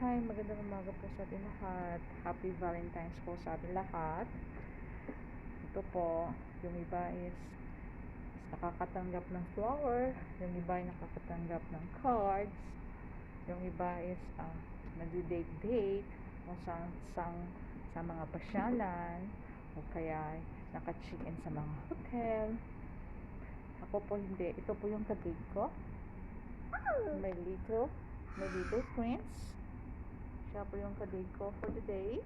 Hi, magandang umaga po sa ating lahat. Happy Valentine's po sa ating lahat. Ito po, yung iba is, is nakakatanggap ng flower, yung iba ay nakakatanggap ng cards, yung iba is uh, nag-date-date, o sa, sa, sa mga pasyalan, o kaya ay naka-check-in sa mga hotel. Ako po hindi. Ito po yung kadate ko. My little, my little prince. Siya po yung kadate ko for today.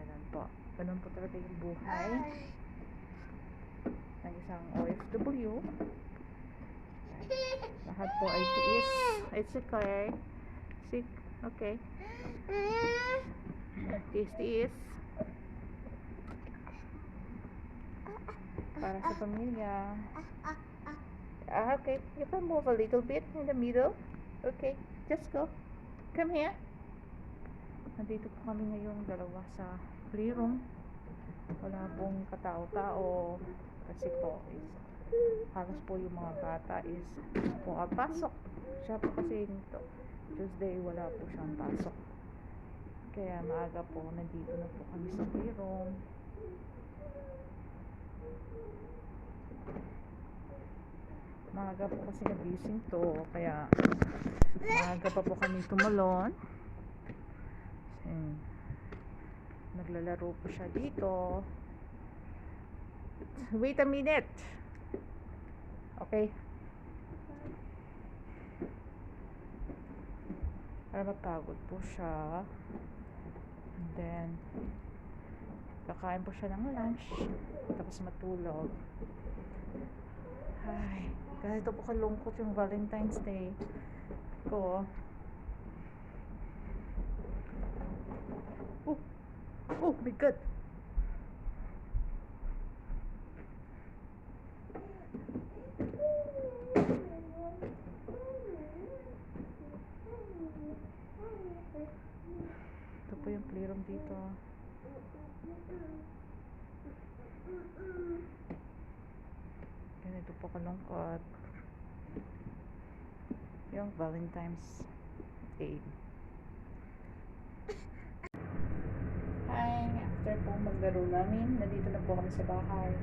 Ganun po. Ganun po talaga yung buhay ng isang OFW. Lahat po ay tiis. It's okay. Sick. Okay. Tiis-tiis. Para sa pamilya. Ah, okay. You can move a little bit in the middle. Okay. Just go. Come here. Nandito po kami ngayon dalawa sa playroom. Wala pong katao-tao kasi po is halos po yung mga bata is pumapasok. Siya po kasi nito Tuesday wala po siyang pasok. Kaya maaga po nandito na po kami sa playroom. Maaga po kasi nagising to kaya maaga pa po kami tumalon. Kasi, naglalaro po siya dito. Wait a minute. Okay. Para mapagod po siya. And then, kakain po siya ng lunch. Tapos matulog. Ay, ganito po kalungkot yung Valentine's Day ko. Oh, oh my God. Ito po yung playroom dito. Ganito po kalungkot. Yung Valentine's Day. Hi! After po maglaro namin, nandito na po kami sa bahay.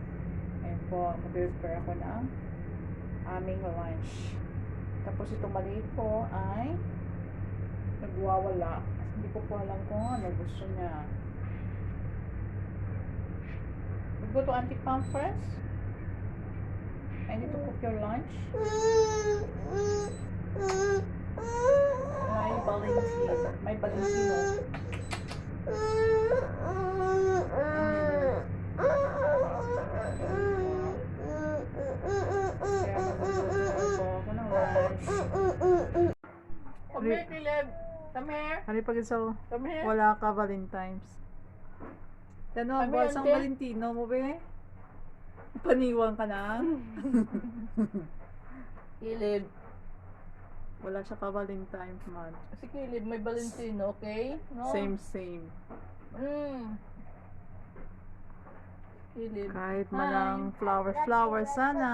Ngayon po, mag-prepare ako ng aming lunch. Tapos itong maliit po ay nagwawala. Hindi ko po alam kung ano gusto niya. We go to Auntie Pam first. I need to cook your lunch. My Valentino. My Valentino. Come here, Caleb. Come here. Ano yung pag-isaw? Come here. Wala ka Valentine's. Ano ang Kami boss ang te. Valentino mo be? Paniwan ka na? Caleb. Wala siya ka Valentine's man. Si Caleb, may Valentino, okay? No? Same, same. Mm. Caleb. Kahit Hi. malang flower, flower sana.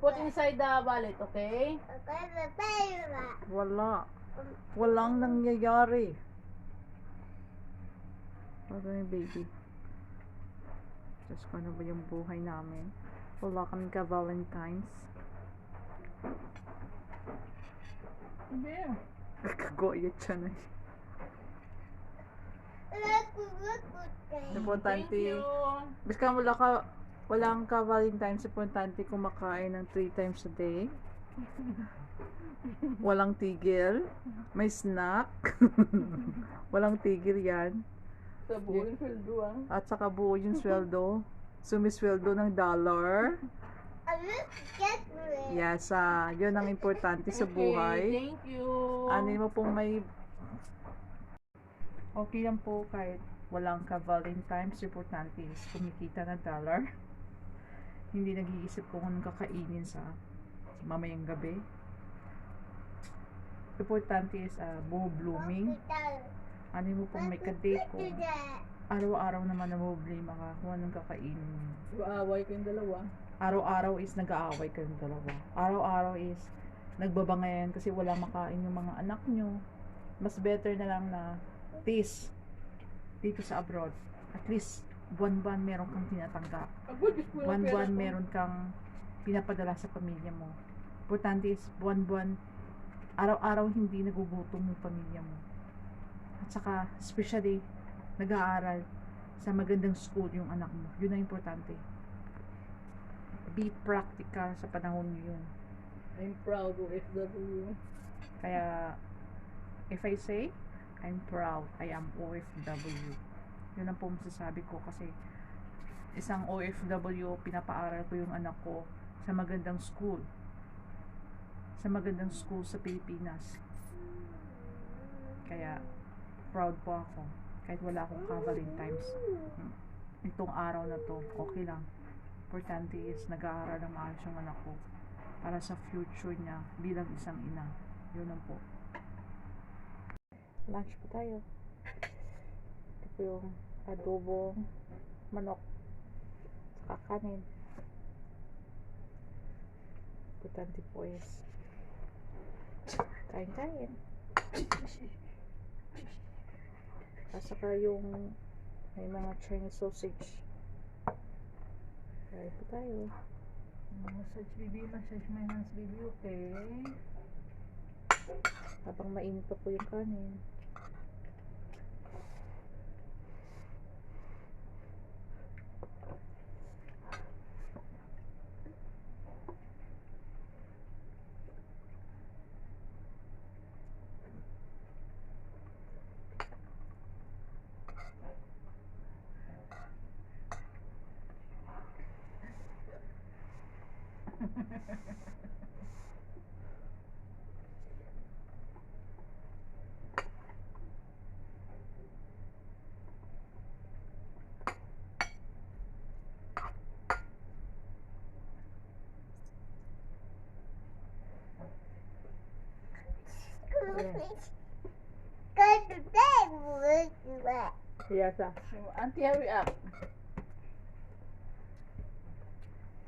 Put inside the wallet, okay? Wala. Walang nangyayari. Ano yung baby? Diyos ko, ano ba yung buhay namin? Wala kami ka Valentine's. Kagoyot siya na. Importante. Basta wala ka, walang ka Valentine's, importante kumakain ng 3 times a day. Walang tigil. May snack. walang tigil yan. Sa buong sweldo, ah. At saka buo yung sweldo. Sumisweldo ng dollar. Yes, ah, yun ang importante sa Okay, buhay. thank you. Ano mo pong may Okay lang po kahit walang ka Valentine's, importante is kumikita ng dollar. Hindi nag-iisip kung anong kakainin sa mamayang gabi. Importante is uh, buo blooming. Ano mo pong may kadate kung araw-araw naman na problema ka kung anong kakainin. Aaway kayong dalawa. Araw-araw is nag-aaway kayong dalawa. Araw-araw is nagbabangayan kasi wala makain yung mga anak nyo. mas better na lang na this dito sa abroad. At least, buwan-buwan meron kang tinatanggap. Buwan-buwan meron kang pinapadala sa pamilya mo. Importante is, buwan-buwan, araw-araw hindi nagugutom yung pamilya mo. At saka, especially, nag-aaral sa magandang school yung anak mo. Yun ang importante. Be practical sa panahon yun. I'm proud of FW. Kaya, if I say, I'm proud, I am OFW. Yun ang po masasabi ko kasi isang OFW, pinapaaral ko yung anak ko sa magandang school. Sa magandang school sa Pilipinas. Kaya, proud po ako. Kahit wala akong ka-Valentine's. Hmm. Itong araw na to, okay lang. Importante is, nag-aaral ng maayos yung anak ko para sa future niya bilang isang ina. Yun lang po. Lunch po tayo. Ito po yung adobong manok sa kanin. Importante po is kain-kain. At saka yung may mga Chinese sausage. Kain po tayo. Massage baby, massage my hands baby, okay? Habang mainit pa po yung kanin. Yes, ah. Auntie, hurry up.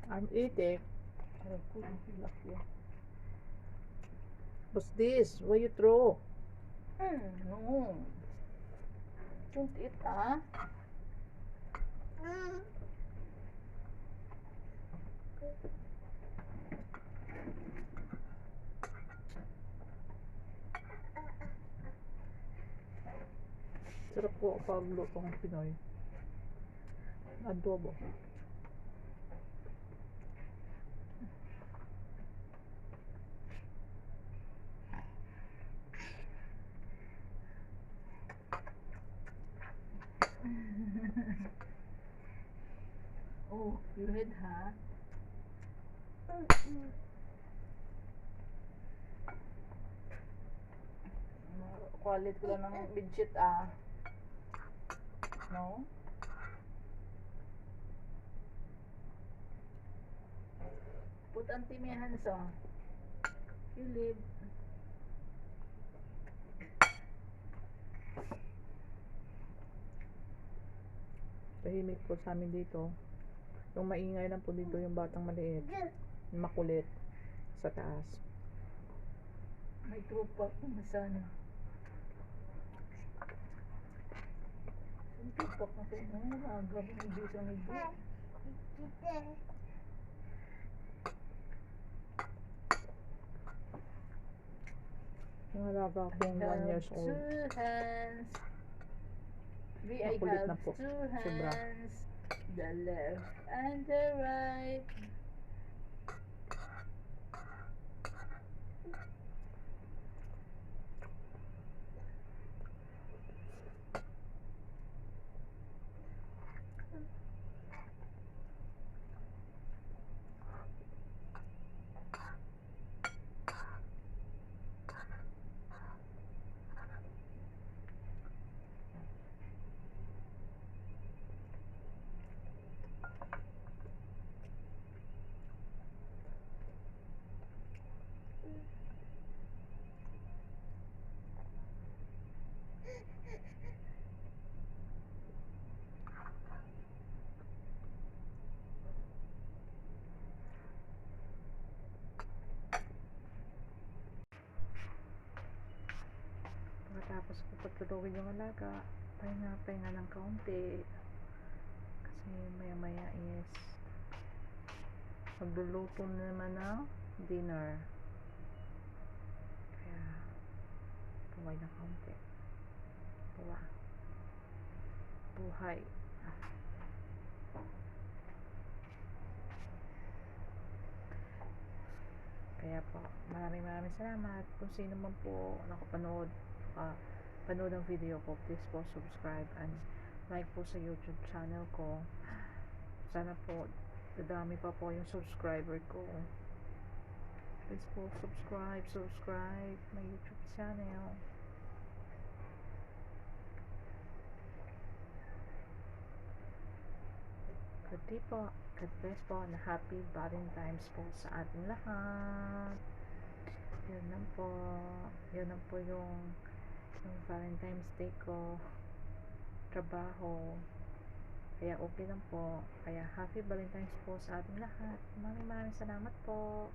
I'm eating. Aray ko, ang hilak yan. What's this? Why you throw? Hmm, no. Don't eat, ah. Sarap po pag lutong Pinoy. Adobo. Oh, head, ha? Quality ko lang ng midget, ah. No? Put auntie may hands, ah. You live. Tahimik po sa amin dito. Yung maingay lang po dito yung batang maliit. Makulit. Sa taas. May tropa ko na sana. Tropa ka ko? Aga ko ng bisa ng ibo. Yung alaga akong 1 years old. Two hands. We Makulit have na po. two Sobra. hands. The left and the right. Ko patulogin yung alaga. Pahinga, pahinga ng kaunti. Kasi maya maya is magluluto na naman ng dinner. Kaya buhay na kaunti. Buwa. Buhay. Kaya po, maraming maraming salamat. Kung sino man po nakapanood, uh, panood ng video ko, please po subscribe and like po sa YouTube channel ko. Sana po, dadami pa po yung subscriber ko. Please po, subscribe, subscribe my YouTube channel. Good day po. God bless po na happy Valentine's po sa ating lahat. Yun lang po. Yun lang po yung, yung Valentine's Day ko. Trabaho. Kaya okay lang po. Kaya happy Valentine's po sa ating lahat. Maraming maraming salamat po.